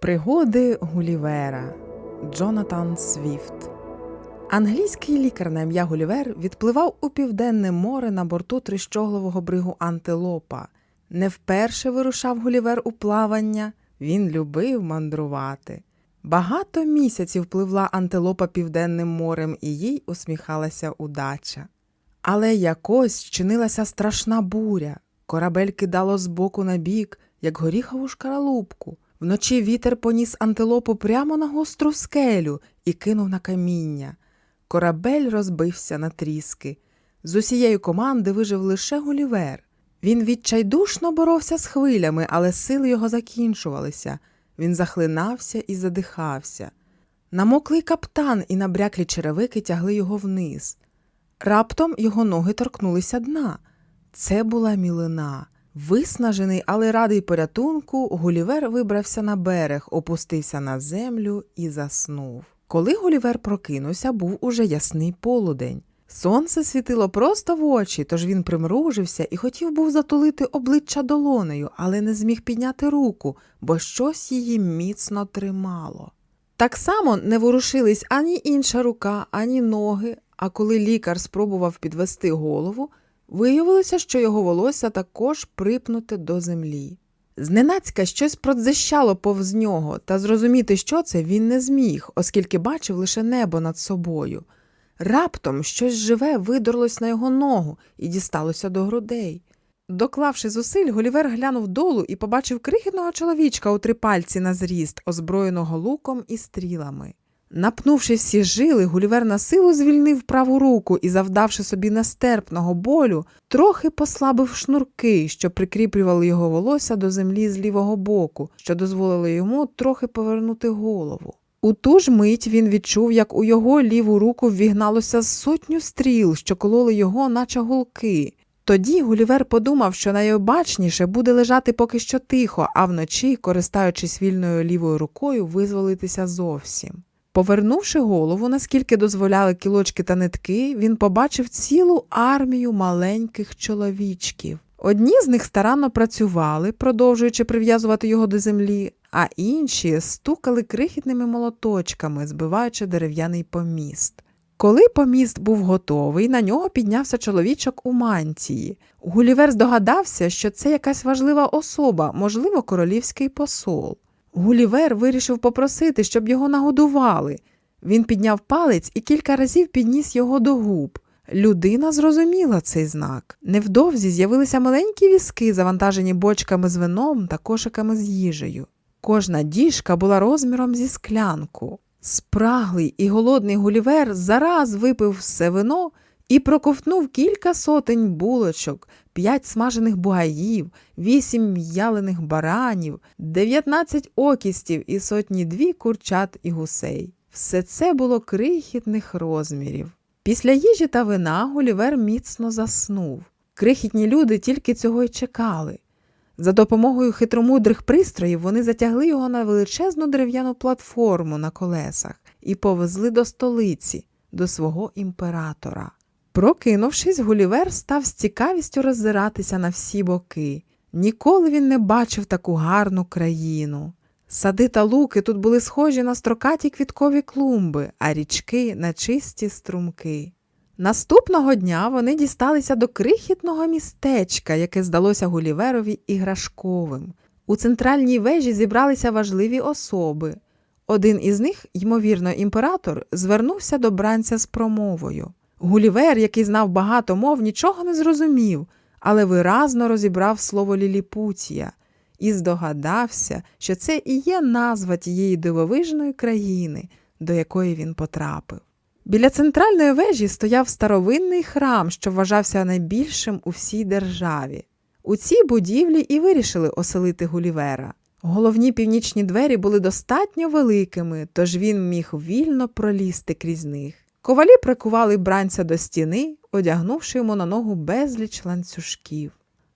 Пригоди Гулівера Джонатан Свіфт. Англійський лікар на ім'я Гулівер відпливав у південне море на борту трищоглового бригу Антилопа. Не вперше вирушав Гулівер у плавання, він любив мандрувати. Багато місяців пливла антилопа південним морем, і їй усміхалася удача. Але якось чинилася страшна буря. Корабель кидало з боку на бік, як горіхову шкаралупку. Вночі вітер поніс антилопу прямо на гостру скелю і кинув на каміння. Корабель розбився на тріски. З усієї команди вижив лише Гулівер. Він відчайдушно боровся з хвилями, але сили його закінчувалися. Він захлинався і задихався. Намоклий каптан і набряклі черевики тягли його вниз. Раптом його ноги торкнулися дна. Це була мілина. Виснажений, але радий порятунку, Гулівер вибрався на берег, опустився на землю і заснув. Коли Гулівер прокинувся, був уже ясний полудень. Сонце світило просто в очі, тож він примружився і хотів був затулити обличчя долонею, але не зміг підняти руку, бо щось її міцно тримало. Так само не ворушились ані інша рука, ані ноги, а коли лікар спробував підвести голову, виявилося, що його волосся також припнуте до землі. Зненацька щось продзищало повз нього, та зрозуміти, що це, він не зміг, оскільки бачив лише небо над собою. Раптом щось живе видорлось на його ногу і дісталося до грудей. Доклавши зусиль, Гулівер глянув долу і побачив крихітного чоловічка у три пальці на зріст, озброєного луком і стрілами. Напнувши всі жили, Гулівер на силу звільнив праву руку і, завдавши собі нестерпного болю, трохи послабив шнурки, що прикріплювали його волосся до землі з лівого боку, що дозволило йому трохи повернути голову. У ту ж мить він відчув, як у його ліву руку ввігналося сотню стріл, що кололи його, наче гулки. Тоді Гулівер подумав, що найобачніше буде лежати поки що тихо, а вночі, користаючись вільною лівою рукою, визволитися зовсім. Повернувши голову, наскільки дозволяли кілочки та нитки, він побачив цілу армію маленьких чоловічків. Одні з них старанно працювали, продовжуючи прив'язувати його до землі, а інші стукали крихітними молоточками, збиваючи дерев'яний поміст. Коли поміст був готовий, на нього піднявся чоловічок у мантії. Гулівер здогадався, що це якась важлива особа, можливо, королівський посол. Гулівер вирішив попросити, щоб його нагодували. Він підняв палець і кілька разів підніс його до губ. Людина зрозуміла цей знак. Невдовзі з'явилися маленькі візки, завантажені бочками з вином та кошиками з їжею. Кожна діжка була розміром зі склянку. Спраглий і голодний гулівер зараз випив все вино і проковтнув кілька сотень булочок, п'ять смажених бугаїв, вісім м'ялених баранів, дев'ятнадцять окістів і сотні дві курчат і гусей. Все це було крихітних розмірів. Після їжі та вина Гулівер міцно заснув. Крихітні люди тільки цього й чекали. За допомогою хитромудрих пристроїв вони затягли його на величезну дерев'яну платформу на колесах і повезли до столиці, до свого імператора. Прокинувшись, Гулівер став з цікавістю роззиратися на всі боки. Ніколи він не бачив таку гарну країну. Сади та луки тут були схожі на строкаті квіткові клумби, а річки на чисті струмки. Наступного дня вони дісталися до крихітного містечка, яке здалося Гуліверові іграшковим. У центральній вежі зібралися важливі особи. Один із них, ймовірно, імператор, звернувся до бранця з промовою. Гулівер, який знав багато мов, нічого не зрозумів, але виразно розібрав слово ліліпутія і здогадався, що це і є назва тієї дивовижної країни, до якої він потрапив. Біля центральної вежі стояв старовинний храм, що вважався найбільшим у всій державі. У цій будівлі і вирішили оселити Гулівера. Головні північні двері були достатньо великими, тож він міг вільно пролізти крізь них. Ковалі прикували бранця до стіни, одягнувши йому на ногу безліч ланцюжків.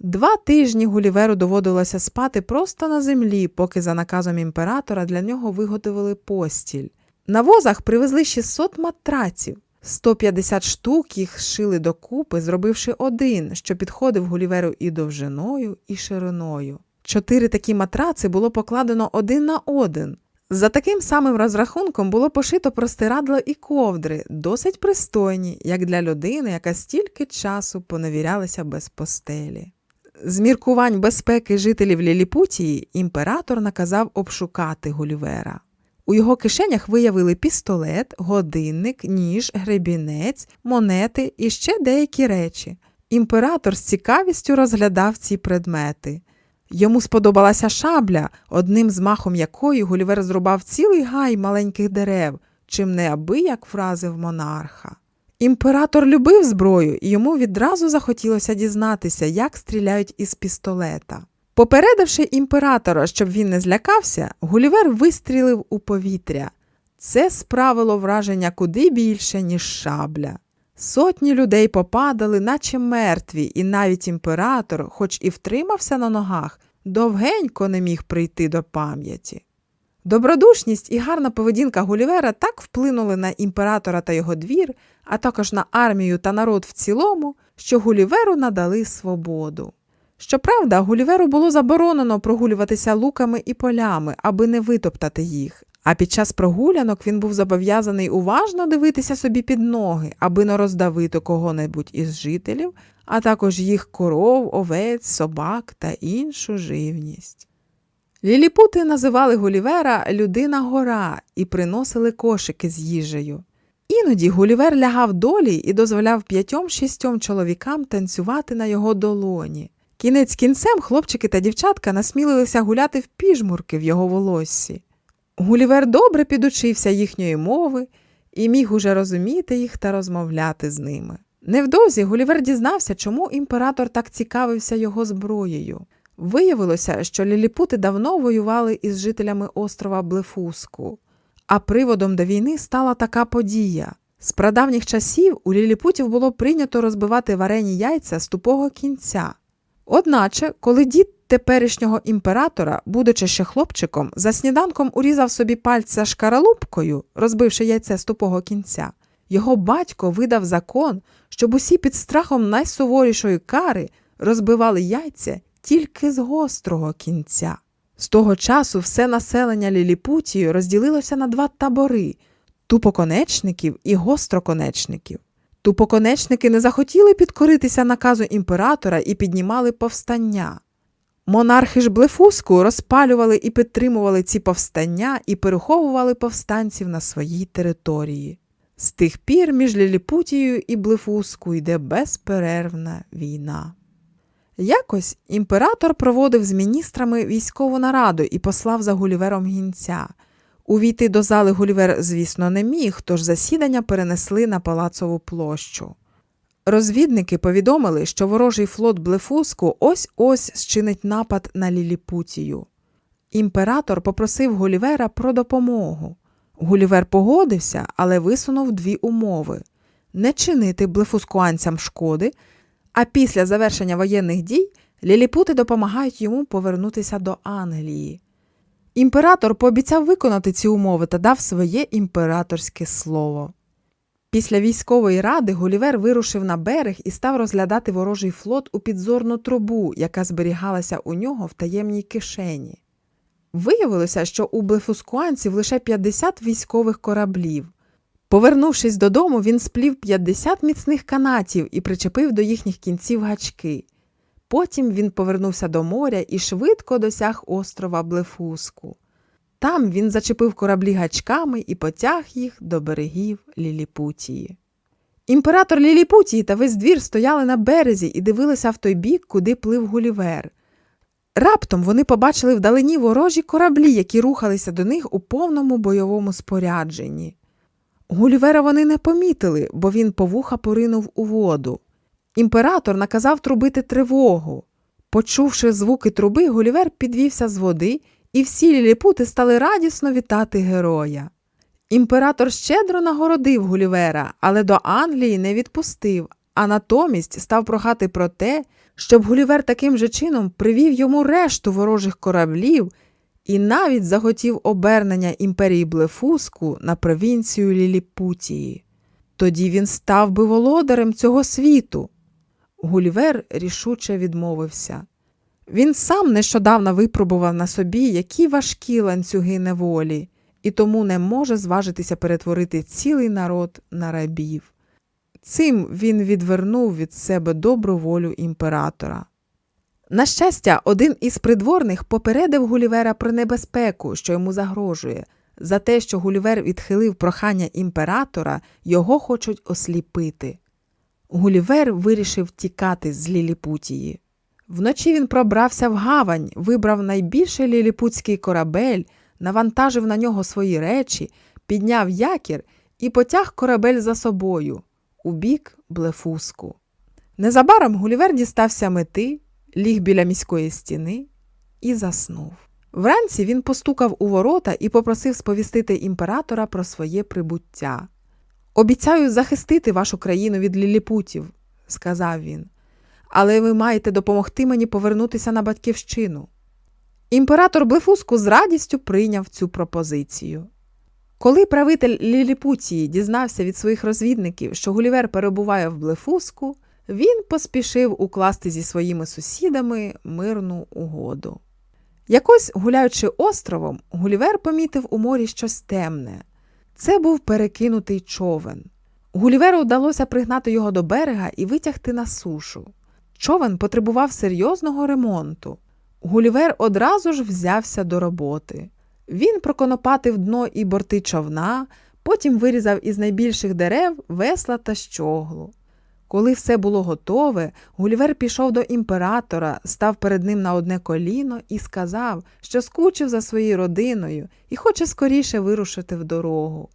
Два тижні Гуліверу доводилося спати просто на землі, поки за наказом імператора для нього виготовили постіль. На возах привезли 600 матраців. 150 штук їх зшили докупи, зробивши один, що підходив Гуліверу і довжиною, і шириною. Чотири такі матраци було покладено один на один. За таким самим розрахунком було пошито простирадло і ковдри, досить пристойні, як для людини, яка стільки часу поневірялася без постелі. З міркувань безпеки жителів Ліліпутії імператор наказав обшукати Гулівера. У його кишенях виявили пістолет, годинник, ніж, гребінець, монети і ще деякі речі. Імператор з цікавістю розглядав ці предмети. Йому сподобалася шабля, одним змахом якої Гулівер зрубав цілий гай маленьких дерев, чим неабияк вразив монарха. Імператор любив зброю, і йому відразу захотілося дізнатися, як стріляють із пістолета. Попередивши імператора, щоб він не злякався, Гулівер вистрілив у повітря. Це справило враження куди більше, ніж шабля. Сотні людей попадали, наче мертві, і навіть імператор, хоч і втримався на ногах, довгенько не міг прийти до пам'яті. Добродушність і гарна поведінка Гулівера так вплинули на імператора та його двір, а також на армію та народ в цілому, що Гуліверу надали свободу. Щоправда, Гуліверу було заборонено прогулюватися луками і полями, аби не витоптати їх. А під час прогулянок він був зобов'язаний уважно дивитися собі під ноги, аби не роздавити кого-небудь із жителів, а також їх коров, овець, собак та іншу живність. Ліліпути називали Гулівера людина гора і приносили кошики з їжею. Іноді Гулівер лягав долі і дозволяв п'ятьом-шістьом чоловікам танцювати на його долоні. Кінець кінцем хлопчики та дівчатка насмілилися гуляти в піжмурки в його волоссі. Гулівер добре підучився їхньої мови і міг уже розуміти їх та розмовляти з ними. Невдовзі Гулівер дізнався, чому імператор так цікавився його зброєю. Виявилося, що ліліпути давно воювали із жителями острова Блефуску, а приводом до війни стала така подія. З прадавніх часів у ліліпутів було прийнято розбивати варені яйця з тупого кінця. Одначе, коли дід теперішнього імператора, будучи ще хлопчиком, за сніданком урізав собі пальця шкаралупкою, розбивши яйце з тупого кінця, його батько видав закон, щоб усі під страхом найсуворішої кари розбивали яйця тільки з гострого кінця. З того часу все населення Ліліпутії розділилося на два табори тупоконечників і гостроконечників. Тупоконечники не захотіли підкоритися наказу імператора і піднімали повстання. Монархи ж Блефуску розпалювали і підтримували ці повстання і переховували повстанців на своїй території. З тих пір між Ліліпутією і Блефуску йде безперервна війна. Якось імператор проводив з міністрами військову нараду і послав за Гулівером гінця. Увійти до зали Гулівер, звісно, не міг, тож засідання перенесли на палацову площу. Розвідники повідомили, що ворожий флот Блефуску ось ось зчинить напад на Ліліпутію. Імператор попросив Гулівера про допомогу. Гулівер погодився, але висунув дві умови не чинити блефускуанцям шкоди, а після завершення воєнних дій ліліпути допомагають йому повернутися до Англії. Імператор пообіцяв виконати ці умови та дав своє імператорське слово. Після військової ради Гулівер вирушив на берег і став розглядати ворожий флот у підзорну трубу, яка зберігалася у нього в таємній кишені. Виявилося, що у блефускуанців лише 50 військових кораблів. Повернувшись додому, він сплів 50 міцних канатів і причепив до їхніх кінців гачки. Потім він повернувся до моря і швидко досяг острова Блефуску. Там він зачепив кораблі гачками і потяг їх до берегів Ліліпутії. Імператор Ліліпутії та весь двір стояли на березі і дивилися в той бік, куди плив Гулівер. Раптом вони побачили вдалині ворожі кораблі, які рухалися до них у повному бойовому спорядженні. Гулівера вони не помітили, бо він по вуха поринув у воду. Імператор наказав трубити тривогу. Почувши звуки труби, Гулівер підвівся з води, і всі ліліпути стали радісно вітати героя. Імператор щедро нагородив Гулівера, але до Англії не відпустив, а натомість став прохати про те, щоб Гулівер таким же чином привів йому решту ворожих кораблів і навіть захотів обернення імперії Блефуску на провінцію Ліліпутії. Тоді він став би володарем цього світу. Гулівер рішуче відмовився. Він сам нещодавно випробував на собі, які важкі ланцюги неволі, і тому не може зважитися перетворити цілий народ на рабів. Цим він відвернув від себе добру волю імператора. На щастя, один із придворних попередив Гулівера про небезпеку, що йому загрожує. За те, що Гулівер відхилив прохання імператора, його хочуть осліпити. Гулівер вирішив тікати з Ліліпутії. Вночі він пробрався в гавань, вибрав найбільший ліліпутський корабель, навантажив на нього свої речі, підняв якір і потяг корабель за собою у бік Блефуску. Незабаром Гулівер дістався мети, ліг біля міської стіни і заснув. Вранці він постукав у ворота і попросив сповістити імператора про своє прибуття. Обіцяю захистити вашу країну від ліліпутів, сказав він, але ви маєте допомогти мені повернутися на батьківщину. Імператор Блефуску з радістю прийняв цю пропозицію. Коли правитель Ліліпутії дізнався від своїх розвідників, що Гулівер перебуває в Блефуску, він поспішив укласти зі своїми сусідами мирну угоду. Якось, гуляючи островом, Гулівер помітив у морі щось темне. Це був перекинутий човен. Гуліверу вдалося пригнати його до берега і витягти на сушу. Човен потребував серйозного ремонту. Гулівер одразу ж взявся до роботи. Він проконопатив дно і борти човна, потім вирізав із найбільших дерев весла та щоглу. Коли все було готове, Гулівер пішов до імператора, став перед ним на одне коліно і сказав, що скучив за своєю родиною і хоче скоріше вирушити в дорогу.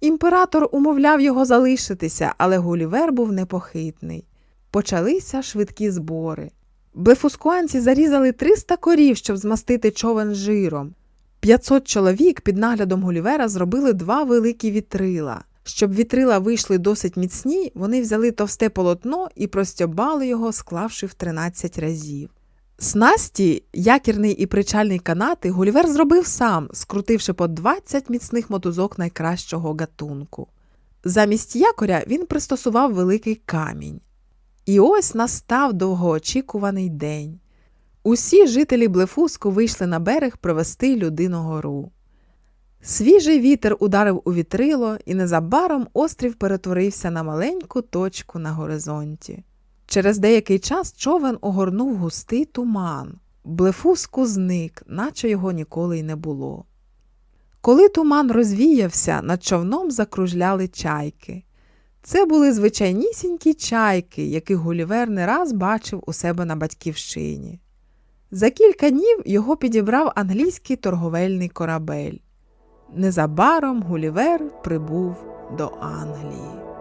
Імператор умовляв його залишитися, але Гулівер був непохитний. Почалися швидкі збори. Блефускуанці зарізали 300 корів, щоб змастити човен жиром. 500 чоловік під наглядом Гулівера зробили два великі вітрила. Щоб вітрила вийшли досить міцні, вони взяли товсте полотно і простьобали його, склавши в 13 разів. Снасті, якірний і причальний канати Гулівер зробив сам, скрутивши по 20 міцних мотузок найкращого гатунку. Замість якоря він пристосував великий камінь. І ось настав довгоочікуваний день. Усі жителі Блефуску вийшли на берег провести людину гору. Свіжий вітер ударив у вітрило, і незабаром острів перетворився на маленьку точку на горизонті. Через деякий час човен огорнув густий туман. Блефуску зник, наче його ніколи й не було. Коли туман розвіявся, над човном закружляли чайки. Це були звичайнісінькі чайки, яких Гулівер не раз бачив у себе на батьківщині. За кілька днів його підібрав англійський торговельний корабель. Незабаром Гулівер прибув до Англії.